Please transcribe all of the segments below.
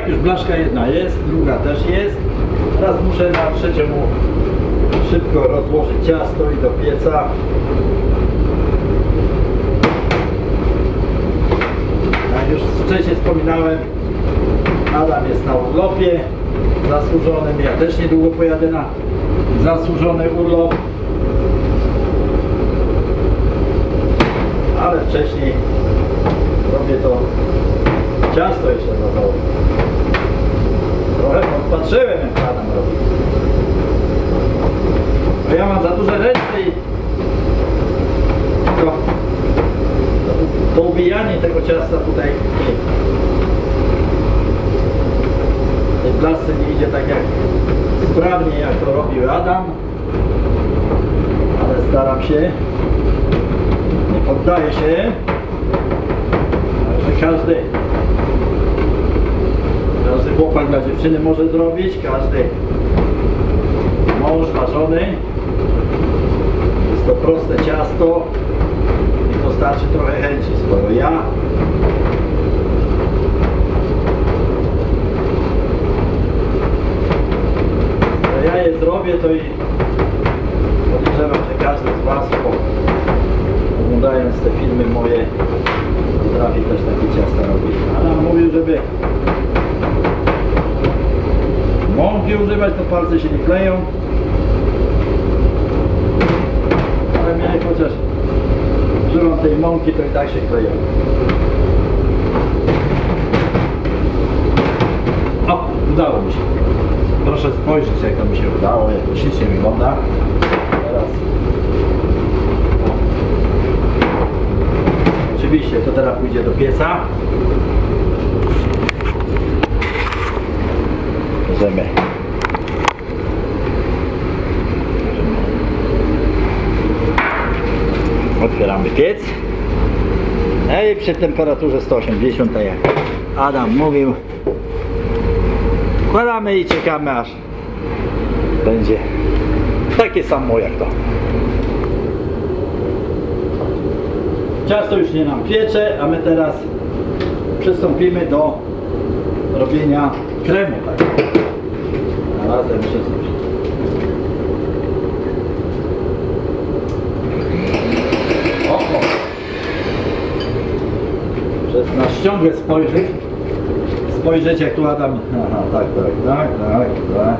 tak, już blaszka jedna jest, druga też jest. Teraz muszę na trzecią szybko rozłożyć ciasto i do pieca. Jak już wcześniej wspominałem, Adam jest na urlopie zasłużonym. Ja też niedługo pojadę na zasłużony urlop. Ale wcześniej ciasto jeszcze to. Trochę patrzyłem jak Adam robi. Bo ja mam za duże ręce i to, to ubijanie tego ciasta tutaj tej blasce nie idzie tak jak sprawnie jak to robił Adam. Ale staram się. Nie poddaję się. Że każdy każdy chłopak dla dziewczyny może zrobić, każdy mąż ważony. Jest to proste ciasto i to starczy trochę chęci. Skoro ja skoro ja je zrobię, to i podejrzewam, że każdy z Was po, oglądając te filmy moje potrafi też takie ciasta robić. Ale mówił, żeby mąki używać, to palce się nie kleją. Ale mnie chociaż używam tej mąki, to i tak się kleją. O, udało mi się. Proszę spojrzeć, jak to mi się udało, jak to ślicznie wygląda. Teraz. Oczywiście to teraz pójdzie do pieca. Bierzemy. Otwieramy piec. No i przy temperaturze 180, tak jak Adam mówił, wkładamy i czekamy aż będzie takie samo jak to. Ciasto już nie nam piecze, a my teraz przystąpimy do robienia kremu. Tak. Razem wszystko. O, o. Przez nas ciągle spojrzeć. Spojrzeć jak tu Adam. Aha, tak, tak, tak, tak, tak.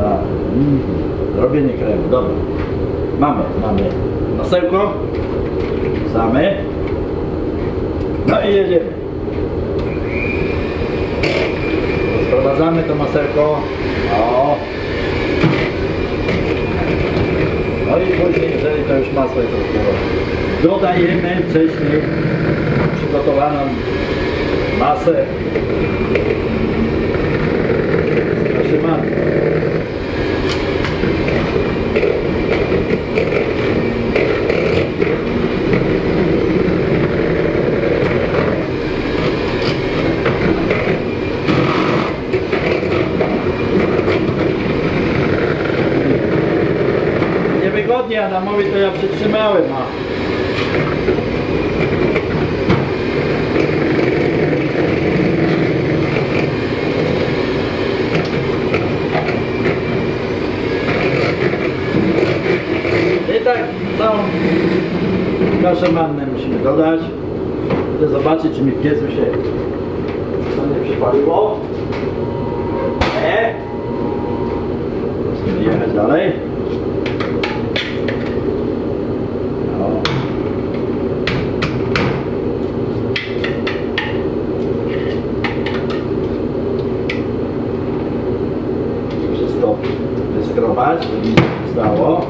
tak. Mm. Robienie kremu, dobra. Mamy, mamy masełko. Samy. No i jedziemy. Sprowadzamy to masełko. O. No i później, jeżeli to już masło jest rozgrzane, dodajemy wcześniej przygotowaną masę z kaszymami. Niewygodnie Adamowi to ja przytrzymałem, a I tak całą kaszę mannę musimy dodać. Chcę zobaczyć, czy mi w piecu się nie przypaliło. Musimy jechać dalej. No. Wszystko wyskrobać, żeby nic nie stało.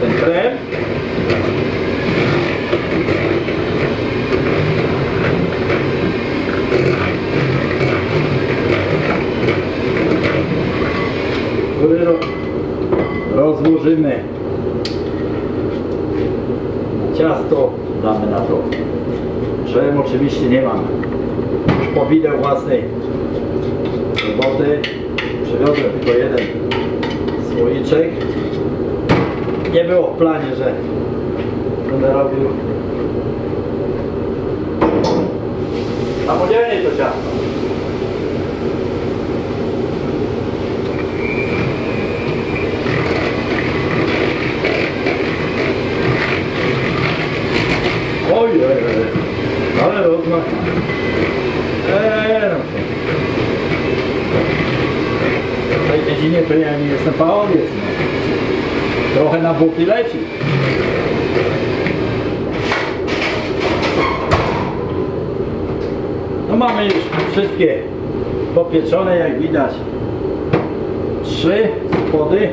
Ten krem. Który ro rozłożymy na ciasto, damy na to. Krem oczywiście nie mam. Już powideł własnej roboty. Przywiozłem tylko jeden słoiczek. Nie było w planie, że będę robił ciasta. Oj, oj, oj. Ale rozmach. Eee, no. Dziedzinie to ja nie jestem pałowiec. No. Trochę na buty leci. No mamy już wszystkie popieczone, jak widać. Trzy spody.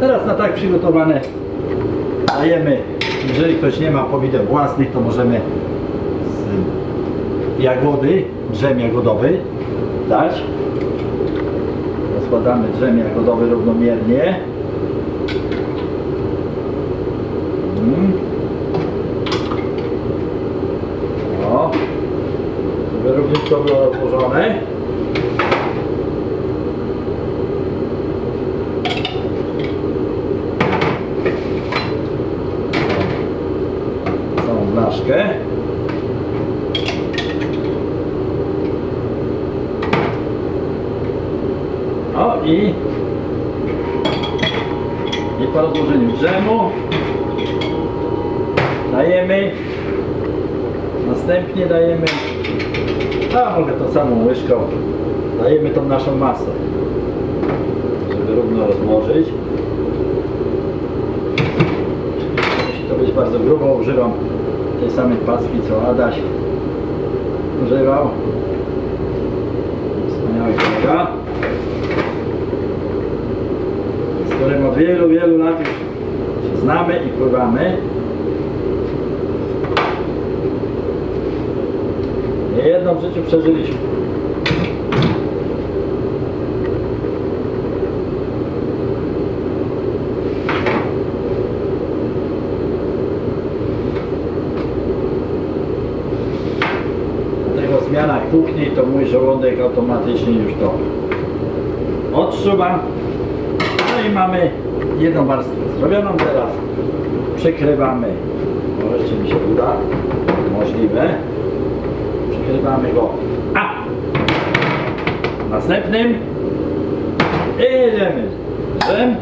Teraz na tak przygotowane dajemy, jeżeli ktoś nie ma powideł własnych, to możemy z jagody, drzem jagodowy dać. Rozkładamy drzem jagodowy równomiernie. Mm. O, żeby równiutko było rozłożone. Całą blaszkę. O i i po rozłożeniu drzemu dajemy następnie dajemy a mogę tą samą łyżką dajemy tą naszą masę żeby równo rozłożyć. Musi to być bardzo grubo używam tej samej paski co Adaś używał którym od wielu, wielu lat już się znamy i pływamy. Nie jedną w życiu przeżyliśmy. Zmiana kuchni to mój żołądek automatycznie już to odczuwa. No i mamy jedną warstwę zrobioną teraz. Przykrywamy. Może jeszcze mi się uda. Możliwe. Przykrywamy go. A! Następnym. I jedziemy. Drzem.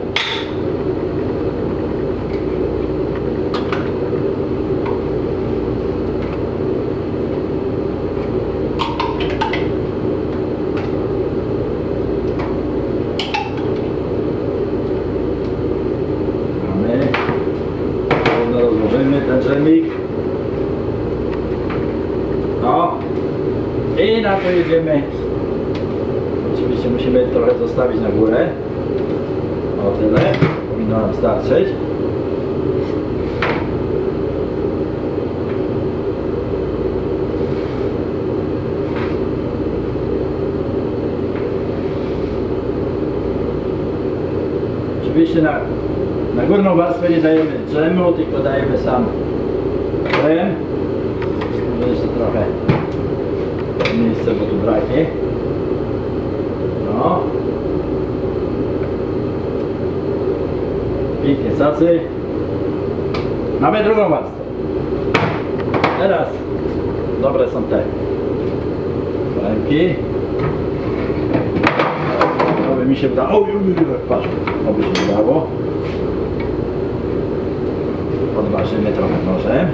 Mamy. Równo rozłożymy ten drzemik. No. I na to jedziemy. Oczywiście musimy trochę zostawić na górę. O tyle. Powinno nam starczyć. Oczywiście na, na górną warstwę nie dajemy drzemu, tylko dajemy sam krem. Może jeszcze trochę miejsce, bo tu braknie. No. Pięknie cacy. Mamy drugą warstwę. Teraz dobre są te ręki. Oby mi się udało. O, oby się udało. Podważymy trochę nożem.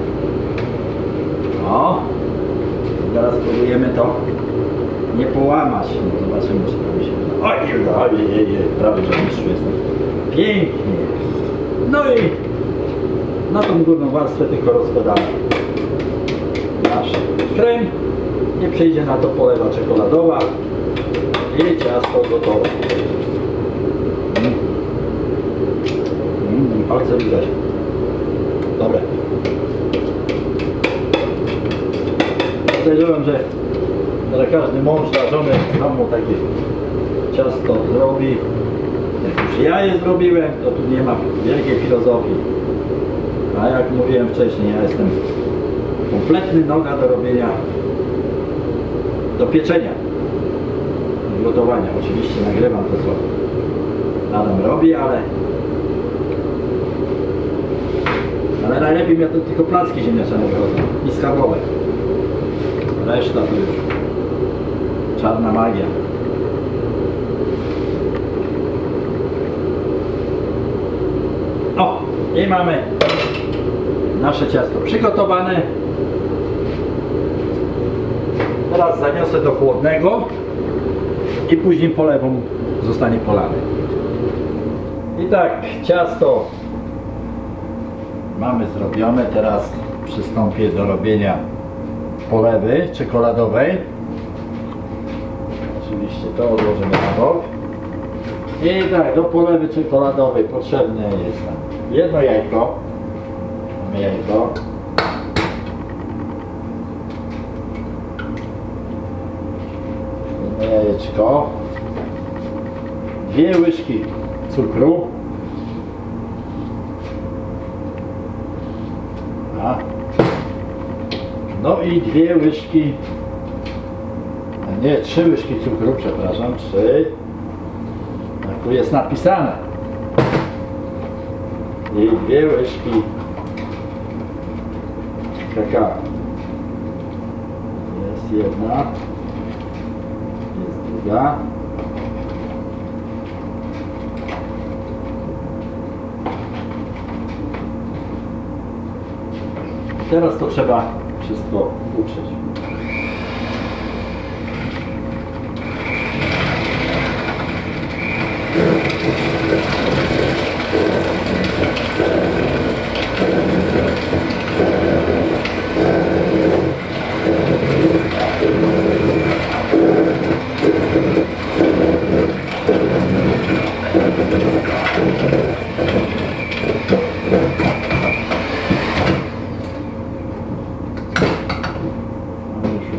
O. Teraz próbujemy to nie połamać. No zobaczymy, czy to się. Oj, oj, oj, prawie że. Pięknie. No i na tą górną warstwę tylko rozkładamy nasz krem. Nie przyjdzie na to polewa czekoladowa i ciasto gotowe. Mm. Mm, palce widać. Dobre. Podejrzewam, że, że każdy mąż dla żony tam mu takie ciasto zrobi. Jak już ja je zrobiłem, to tu nie ma wielkiej filozofii. A jak mówiłem wcześniej, ja jestem kompletny noga do robienia, do pieczenia, gotowania. Oczywiście nagrywam to, co Adam robi, ale ale najlepiej mnie to tylko placki ziemniaczane wychodzą i schabowe. Reszta to już Czarna magia. O! I mamy nasze ciasto przygotowane. Teraz zaniosę do chłodnego i później polewą zostanie polane. I tak, ciasto mamy zrobione. Teraz przystąpię do robienia polewy czekoladowej. Oczywiście to odłożymy na bok. I tak, do polewy czekoladowej potrzebne jest jedno jajko. Mamy jajko. Jedno jajeczko. Dwie łyżki cukru. No i dwie łyżki, nie, trzy łyżki cukru, przepraszam, trzy. Tu jest napisane. I dwie łyżki kakao. Jest jedna, jest druga. Teraz to trzeba wszystko utrzeć.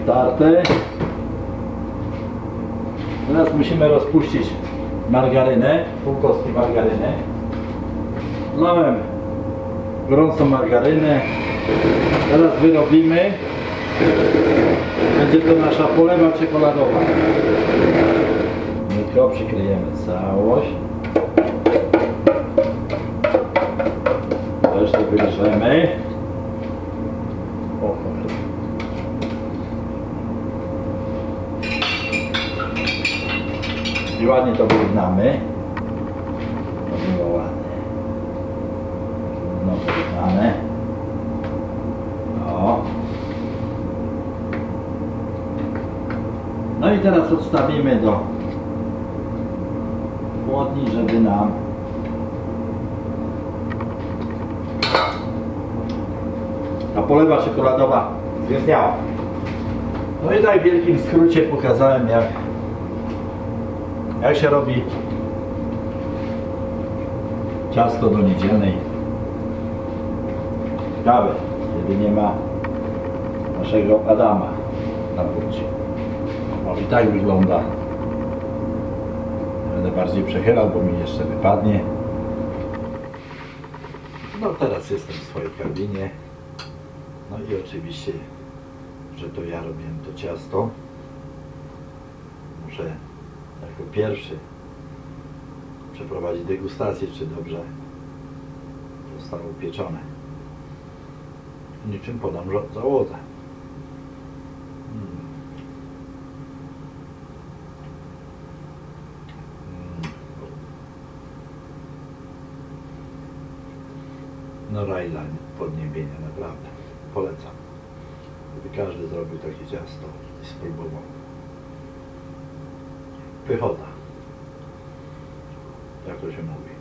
Utarte. Teraz musimy rozpuścić margarynę, pół kostki margaryny. Lałem gorącą margarynę. Teraz wyrobimy. Będzie to nasza polewa czekoladowa. Tylko przykryjemy całość. Resztę wybierzemy. O, cholera. I ładnie to wyrównamy. To było ładnie. No wyrównane. O. No i teraz odstawimy do chłodni, żeby nam ta polewa czekoladowa zgęstniała. No i tak w wielkim skrócie pokazałem jak jak się robi ciasto do niedzielnej kawy, kiedy nie ma naszego Adama na płci. O, i tak wygląda. Będę bardziej przechylał, bo mi jeszcze wypadnie. No teraz jestem w swojej kabinie. No i oczywiście, że to ja robiłem to ciasto. Muszę jako pierwszy przeprowadzić degustację, czy dobrze zostało upieczone. Niczym podam załodze. Mm. Mm. No raj dla podniebienia, naprawdę. Polecam. Gdyby każdy zrobił takie ciasto i spróbował. Pychota. Jak to się mówi.